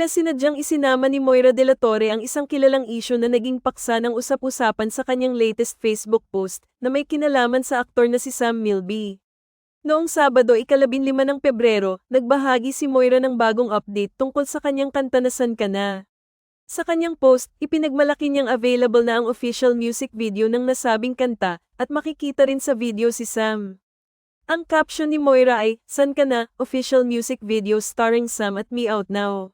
Tila sinadyang isinama ni Moira de la Torre ang isang kilalang isyu na naging paksa ng usap-usapan sa kanyang latest Facebook post na may kinalaman sa aktor na si Sam Milby. Noong Sabado ikalabinlima ng Pebrero, nagbahagi si Moira ng bagong update tungkol sa kanyang kanta na San Ka Na. Sa kanyang post, ipinagmalaki niyang available na ang official music video ng nasabing kanta at makikita rin sa video si Sam. Ang caption ni Moira ay, San Ka Na, official music video starring Sam at Me Out Now.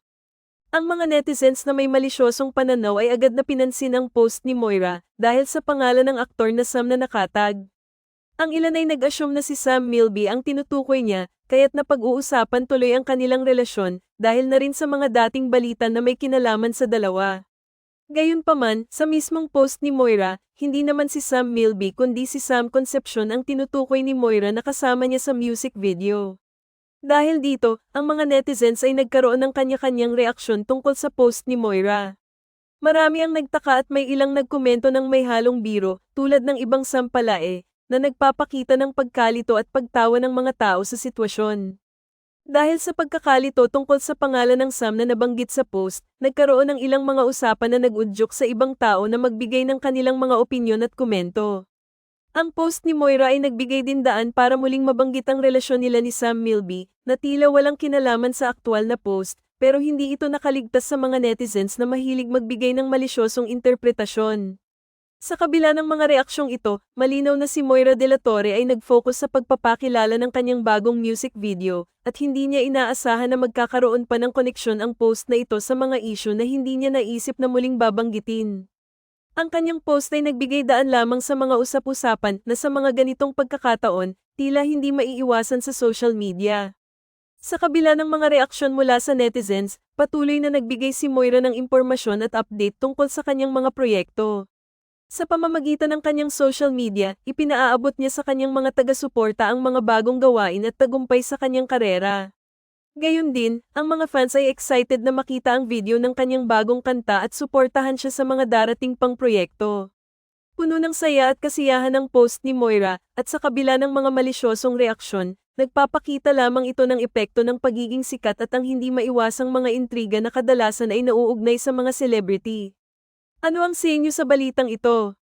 Ang mga netizens na may malisyosong pananaw ay agad na pinansin ang post ni Moira dahil sa pangalan ng aktor na Sam na nakatag. Ang ilan ay nag-assume na si Sam Milby ang tinutukoy niya, kaya't napag-uusapan tuloy ang kanilang relasyon dahil na rin sa mga dating balita na may kinalaman sa dalawa. Gayunpaman, sa mismong post ni Moira, hindi naman si Sam Milby kundi si Sam Concepcion ang tinutukoy ni Moira na kasama niya sa music video. Dahil dito, ang mga netizens ay nagkaroon ng kanya-kanyang reaksyon tungkol sa post ni Moira. Marami ang nagtaka at may ilang nagkomento ng may halong biro, tulad ng ibang sampalae, na nagpapakita ng pagkalito at pagtawa ng mga tao sa sitwasyon. Dahil sa pagkakalito tungkol sa pangalan ng Sam na nabanggit sa post, nagkaroon ng ilang mga usapan na nag-udyok sa ibang tao na magbigay ng kanilang mga opinyon at komento. Ang post ni Moira ay nagbigay din daan para muling mabanggit ang relasyon nila ni Sam Milby, na tila walang kinalaman sa aktwal na post, pero hindi ito nakaligtas sa mga netizens na mahilig magbigay ng malisyosong interpretasyon. Sa kabila ng mga reaksyong ito, malinaw na si Moira de la Torre ay nag-focus sa pagpapakilala ng kanyang bagong music video, at hindi niya inaasahan na magkakaroon pa ng koneksyon ang post na ito sa mga isyu na hindi niya naisip na muling babanggitin. Ang kanyang post ay nagbigay daan lamang sa mga usap-usapan na sa mga ganitong pagkakataon, tila hindi maiiwasan sa social media. Sa kabila ng mga reaksyon mula sa netizens, patuloy na nagbigay si Moira ng impormasyon at update tungkol sa kanyang mga proyekto. Sa pamamagitan ng kanyang social media, ipinaaabot niya sa kanyang mga taga-suporta ang mga bagong gawain at tagumpay sa kanyang karera. Gayon din, ang mga fans ay excited na makita ang video ng kanyang bagong kanta at suportahan siya sa mga darating pang proyekto. Puno ng saya at kasiyahan ang post ni Moira, at sa kabila ng mga malisyosong reaksyon, nagpapakita lamang ito ng epekto ng pagiging sikat at ang hindi maiwasang mga intriga na kadalasan ay nauugnay sa mga celebrity. Ano ang sa inyo sa balitang ito?